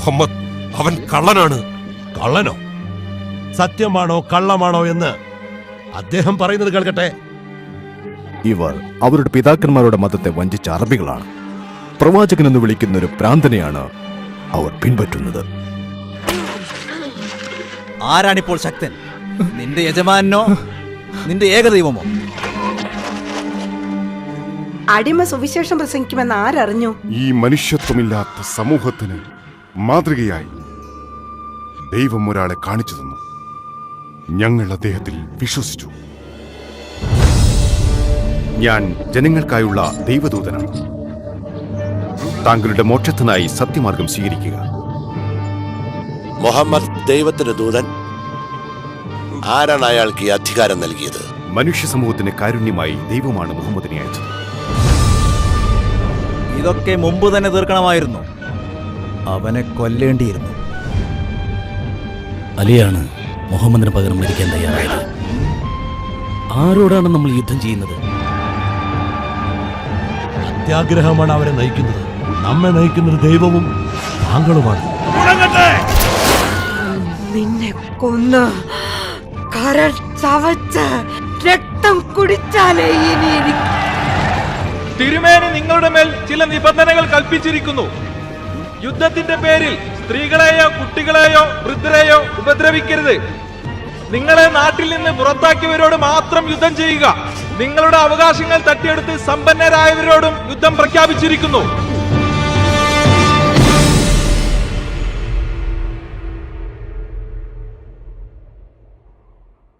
മുഹമ്മദ് അവൻ കള്ളനാണ്. കള്ളനോ? സത്യമാണോ കള്ളമാണോ എന്ന് അദ്ദേഹം പറയുന്നത് കേൾക്കട്ടെ. ഇവർ അവരുടെ പിതാക്കന്മാരുടെ മതത്തെ വഞ്ചിച്ച അറബികളാണ്. പ്രവാചകൻ എന്ന് വിളിക്കുന്ന ഒരു പ്രാന്തനെയാണ് അവർ പിൻപറ്റുന്നത്. ആരാണിപ്പോൾ ശക്തൻ? നിന്റെ യജമാനോ നിന്റെ ഏകദൈവമോ അടിമ സുവിശേഷം പ്രസംഗിക്കുമെന്ന് ആരറിഞ്ഞു? ഈ മനുഷ്യത്വമില്ലാത്ത സമൂഹത്തിന് മാതൃകയായി. ദൈവം ഒരാളെ കാണിച്ചു തന്നു. ഞങ്ങൾ അദ്ദേഹത്തിൽ വിശ്വസിച്ചു. ഞാൻ ജനങ്ങൾക്കായുള്ള ദൈവദൂതനാണ്. താങ്കളുടെ മോക്ഷത്തിനായി സത്യമാർഗം സ്വീകരിക്കുക. മുഹമ്മദ് ദൈവത്തിന്റെ ദൂതൻ. ആരാണ് അയാൾക്ക് ഈ അധികാരം നൽകിയത്? മനുഷ്യ സമൂഹത്തിന് കാരുണ്യമായി ദൈവമാണ് മുഹമ്മദിനെ അയച്ചത്. ഇതൊക്കെ മുമ്പ് തന്നെ തീർക്കണമായിരുന്നു. അവനെ കൊല്ലേണ്ടിയിരുന്നു. അലിയാണ് മുഹമ്മദിന് പകരം മരിക്കാൻ തയ്യാറായത്. ആരോടാണ് നമ്മൾ യുദ്ധം ചെയ്യുന്നത്? അത്യാഗ്രഹമാണ് അവരെ നയിക്കുന്നത്. നമ്മെ നയിക്കുന്നത് ദൈവവും താങ്കളുമാണ്. നിന്നെ കൊന്ന് കരൾ ചവച്ച് രക്തം കുടിച്ചാലേ ഇനി തിരുമേനി നിങ്ങളുടെ മേൽ ചില നിബന്ധനകൾ കൽപ്പിച്ചിരിക്കുന്നു. യുദ്ധത്തിന്റെ പേരിൽ സ്ത്രീകളെയോ കുട്ടികളെയോ വൃദ്ധരെയോ ഉപദ്രവിക്കരുത്. നിങ്ങളെ നാട്ടിൽ നിന്ന് പുറത്താക്കിയവരോട് മാത്രം യുദ്ധം ചെയ്യുക. നിങ്ങളുടെ അവകാശങ്ങൾ തട്ടിയെടുത്ത് സമ്പന്നരായവരോടും യുദ്ധം പ്രഖ്യാപിച്ചിരിക്കുന്നു.